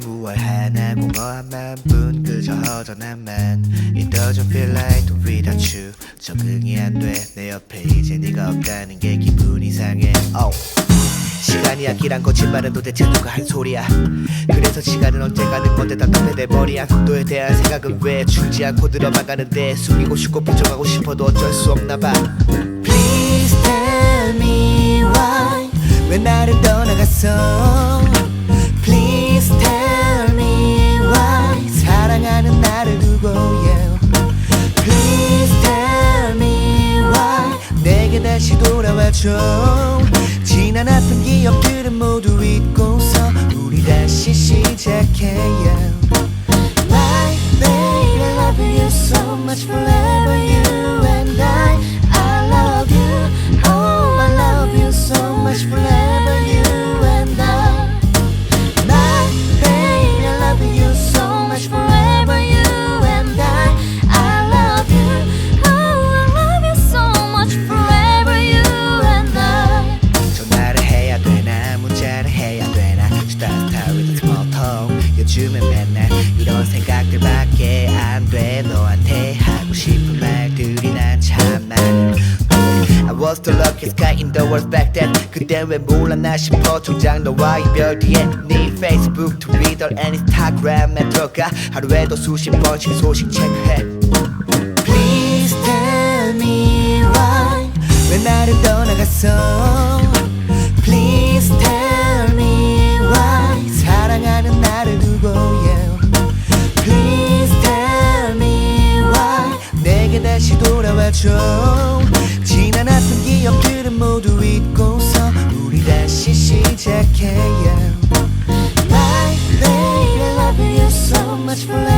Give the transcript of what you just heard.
하나 공허한 마음뿐 그저 허전한 만. It doesn't feel like without you. 적응이 안 돼. 내 옆에 이제 네가 없다는 게 기분 이 상해. Oh. 시간이 아끼란 거짓말은 도대체 누가 한 소리야? 그래서 시간은 언젠가는 건데 답답해 버리야 너에 대한 생각은 왜 줄지 않고 늘어나가는데 숨기고 싶고 부정하고 싶어도 어쩔 수 없나 봐. Please tell me why 왜 나를 떠나갔어 지난 아픈 기억들은 모두 잊고서 우리 다시 시작해 yeah. My baby, I love you so much forever you and I I love you, oh I love you so much forever 요즘엔 맨날 이런 생각들밖에 안 돼 너한테 하고 싶은 말들이 난참 많아 I was the luckiest guy in the world back then 그땐 왜 몰랐나 싶어 정작 너와 이별 뒤에 네 Facebook, Twitter, Instagram에 들어가 하루에도 수십 번씩 소식 체크해 Please tell me why 왜 나를 떠나갔어 much for